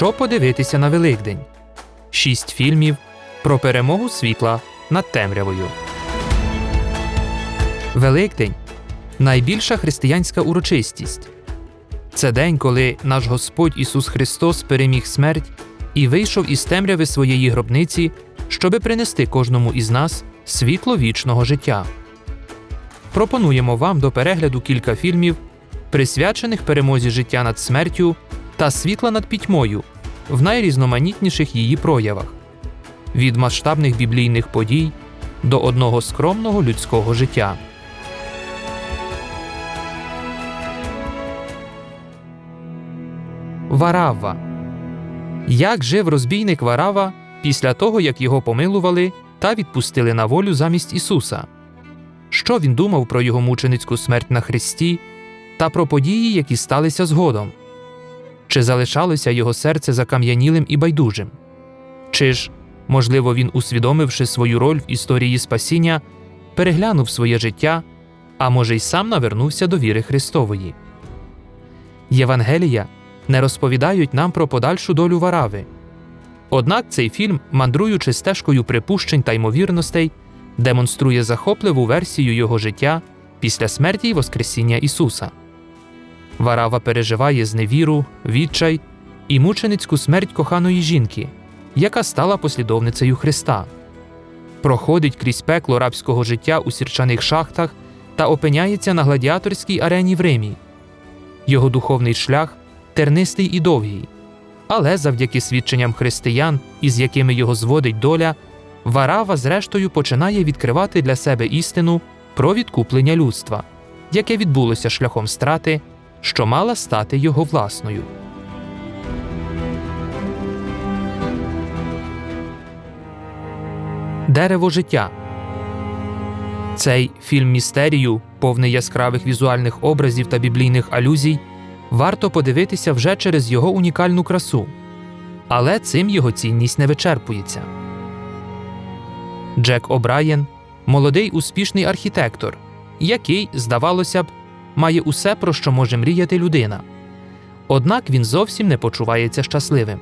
Що подивитися на Великдень? Шість фільмів про перемогу світла над темрявою. Великдень найбільша християнська урочистість. Це день, коли наш Господь Ісус Христос переміг смерть і вийшов із темряви своєї гробниці, щоби принести кожному із нас світло вічного життя. Пропонуємо вам до перегляду кілька фільмів, присвячених перемозі життя над смертю та світла над пітьмою в найрізноманітніших її проявах від масштабних біблійних подій до одного скромного людського життя. Варавва. Як жив розбійник Варава після того, як його помилували та відпустили на волю замість Ісуса? Що він думав про його мученицьку смерть на Христі та про події, які сталися згодом? Чи залишалося його серце закам'янілим і байдужим? Чи ж, можливо, він, усвідомивши свою роль в історії спасіння, переглянув своє життя, а може, й сам навернувся до віри Христової? Євангелія не розповідають нам про подальшу долю варави. Однак цей фільм, мандруючи стежкою припущень та ймовірностей, демонструє захопливу версію його життя після смерті й Воскресіння Ісуса. Варава переживає зневіру, відчай і мученицьку смерть коханої жінки, яка стала послідовницею Христа, проходить крізь пекло рабського життя у сірчаних шахтах та опиняється на гладіаторській арені в Римі. Його духовний шлях тернистий і довгий, але завдяки свідченням християн, із якими його зводить доля, Варава, зрештою, починає відкривати для себе істину про відкуплення людства, яке відбулося шляхом страти, що мала стати його власною. Дерево життя цей фільм містерію, повний яскравих візуальних образів та біблійних алюзій, варто подивитися вже через його унікальну красу. Але цим його цінність не вичерпується. Джек О'Брайен молодий успішний архітектор, який, здавалося б, має усе, про що може мріяти людина. Однак він зовсім не почувається щасливим.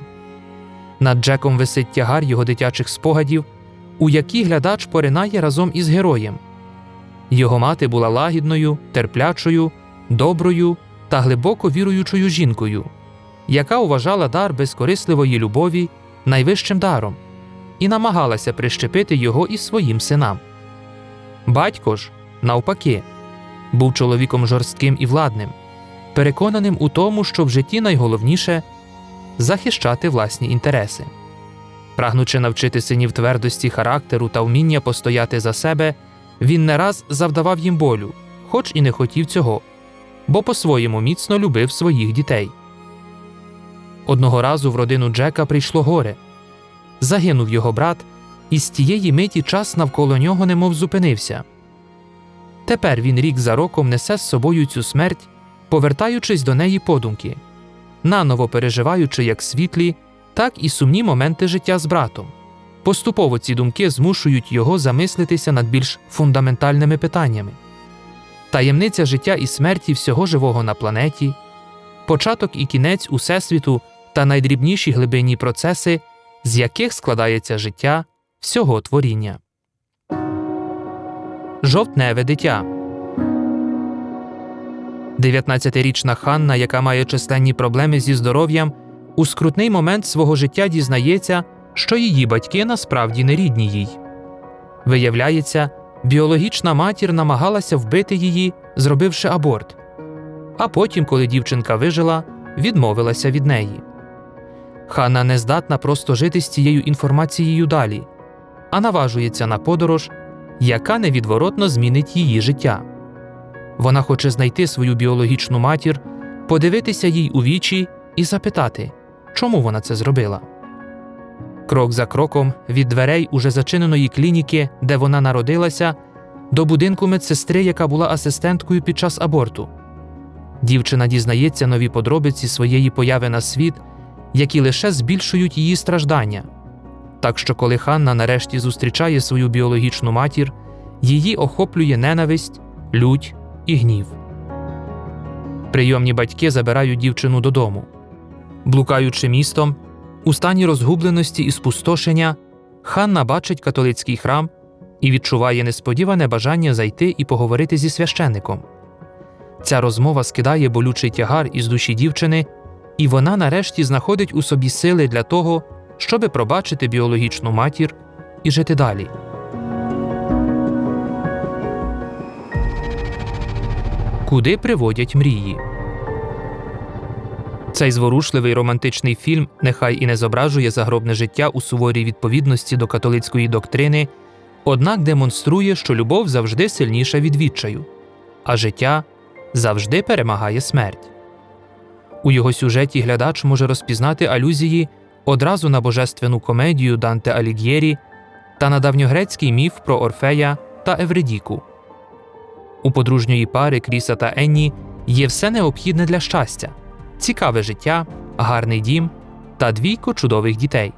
Над Джеком висить тягар його дитячих спогадів, у які глядач поринає разом із героєм. Його мати була лагідною, терплячою, доброю та глибоко віруючою жінкою, яка вважала дар безкорисливої любові найвищим даром і намагалася прищепити його і своїм синам. Батько ж, навпаки, був чоловіком жорстким і владним, переконаним у тому, що в житті найголовніше захищати власні інтереси. Прагнучи навчити синів твердості характеру та вміння постояти за себе, він не раз завдавав їм болю, хоч і не хотів цього, бо по-своєму міцно любив своїх дітей. Одного разу в родину Джека прийшло горе. Загинув його брат, і з тієї миті час навколо нього немов зупинився. Тепер він рік за роком несе з собою цю смерть, повертаючись до неї подумки, наново переживаючи як світлі, так і сумні моменти життя з братом. Поступово ці думки змушують його замислитися над більш фундаментальними питаннями таємниця життя і смерті всього живого на планеті, початок і кінець Усесвіту та найдрібніші глибинні процеси, з яких складається життя всього творіння. Жовтневе дитя 19-річна Ханна, яка має численні проблеми зі здоров'ям, у скрутний момент свого життя дізнається, що її батьки насправді не рідні їй. Виявляється, біологічна матір намагалася вбити її, зробивши аборт. А потім, коли дівчинка вижила, відмовилася від неї. Ханна не здатна просто жити з цією інформацією далі, а наважується на подорож, яка невідворотно змінить її життя. Вона хоче знайти свою біологічну матір, подивитися їй у вічі і запитати, чому вона це зробила. Крок за кроком від дверей уже зачиненої клініки, де вона народилася, до будинку медсестри, яка була асистенткою під час аборту. Дівчина дізнається нові подробиці своєї появи на світ, які лише збільшують її страждання. Так що, коли Ханна нарешті зустрічає свою біологічну матір, її охоплює ненависть, лють і гнів. Прийомні батьки забирають дівчину додому. Блукаючи містом, У стані розгубленості і спустошення Ханна бачить католицький храм і відчуває несподіване бажання зайти і поговорити зі священником. Ця розмова скидає болючий тягар із душі дівчини, і вона нарешті знаходить у собі сили для того, щоби пробачити біологічну матір і жити далі. Куди приводять мрії? Цей зворушливий романтичний фільм нехай і не зображує загробне життя у суворій відповідності до католицької доктрини, однак демонструє, що любов завжди сильніша від відчаю, а життя завжди перемагає смерть. У його сюжеті глядач може розпізнати алюзії одразу на божественну комедію Данте Аліг'єрі та на давньогрецький міф про Орфея та Евредіку. У подружньої пари Кріса та Енні є все необхідне для щастя цікаве життя, гарний дім та двійко чудових дітей.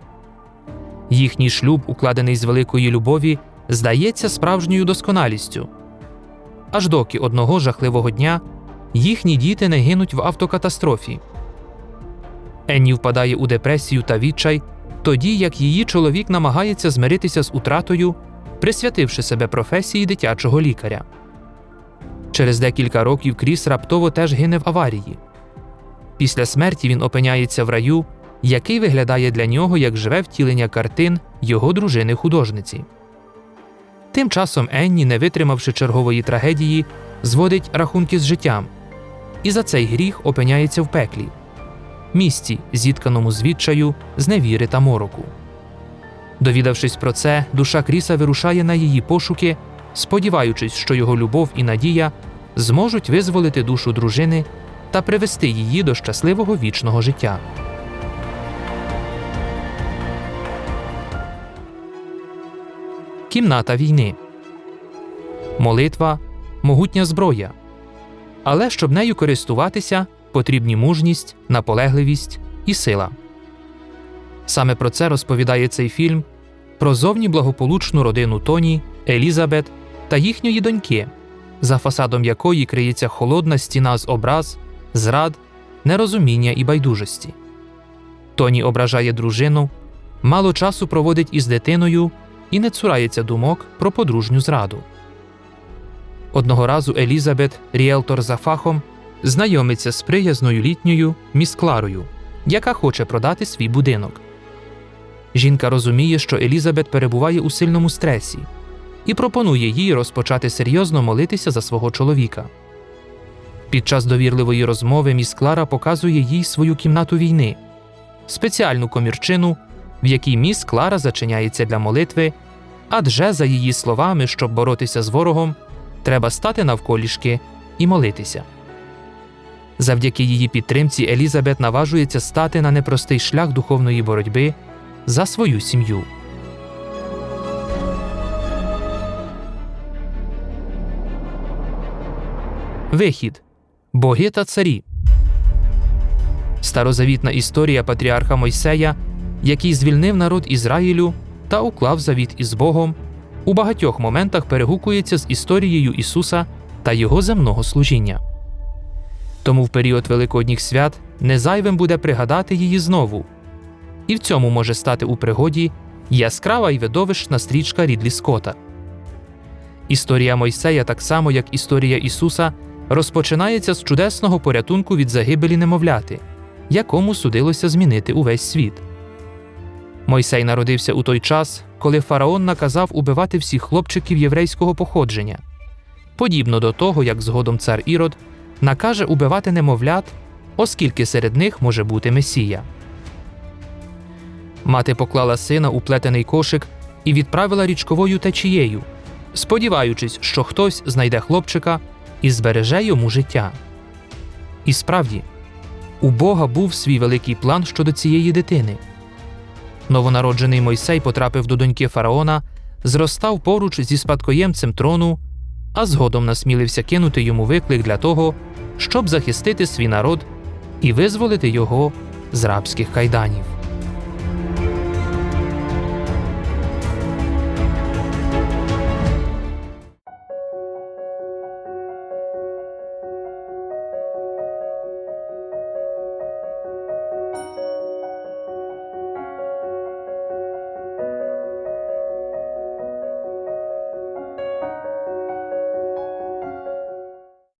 Їхній шлюб, укладений з великої любові, здається справжньою досконалістю. Аж доки одного жахливого дня їхні діти не гинуть в автокатастрофі. Енні впадає у депресію та відчай, тоді як її чоловік намагається змиритися з утратою, присвятивши себе професії дитячого лікаря. Через декілька років Кріс раптово теж гине в аварії. Після смерті він опиняється в раю, який виглядає для нього як живе втілення картин його дружини художниці. Тим часом Енні, не витримавши чергової трагедії, зводить рахунки з життям і за цей гріх опиняється в пеклі, місці, зітканому з відчаю, з невіри та мороку. Довідавшись про це, душа Кріса вирушає на її пошуки, сподіваючись, що його любов і надія зможуть визволити душу дружини та привести її до щасливого вічного життя. Кімната війни. Молитва могутня зброя. Але щоб нею користуватися, потрібні мужність, наполегливість і сила. Саме про це розповідає цей фільм про зовні благополучну родину Тоні, Елізабет та їхньої доньки, за фасадом якої криється холодна стіна з образ, зрад, нерозуміння і байдужості. Тоні ображає дружину, мало часу проводить із дитиною і не цурається думок про подружню зраду. Одного разу Елізабет, ріелтор за фахом, знайомиться з приязною літньою міс Кларою, яка хоче продати свій будинок. Жінка розуміє, що Елізабет перебуває у сильному стресі і пропонує їй розпочати серйозно молитися за свого чоловіка. Під час довірливої розмови міс Клара показує їй свою кімнату війни, спеціальну комірчину, в якій міс Клара зачиняється для молитви, адже, за її словами, щоб боротися з ворогом, треба стати навколішки і молитися. Завдяки її підтримці Елізабет наважується стати на непростий шлях духовної боротьби за свою сім'ю. Вихід Боги та царі. Старозавітна історія патріарха Мойсея, який звільнив народ Ізраїлю та уклав завіт із Богом, у багатьох моментах перегукується з історією Ісуса та Його земного служіння. Тому в період Великодніх свят незайвим буде пригадати її знову. І в цьому може стати у пригоді яскрава й видовищна стрічка Рідлі Скотта. Історія Мойсея, так само як історія Ісуса, розпочинається з чудесного порятунку від загибелі немовляти, якому судилося змінити увесь світ. Мойсей народився у той час, коли фараон наказав убивати всіх хлопчиків єврейського походження, подібно до того, як згодом цар Ірод накаже убивати немовлят, оскільки серед них може бути Месія. Мати поклала сина у плетений кошик і відправила річковою течією, сподіваючись, що хтось знайде хлопчика і збереже йому життя. І справді, у Бога був свій великий план щодо цієї дитини. Новонароджений Мойсей потрапив до доньки фараона, зростав поруч зі спадкоємцем трону, а згодом насмілився кинути йому виклик для того, щоб захистити свій народ і визволити його з рабських кайданів.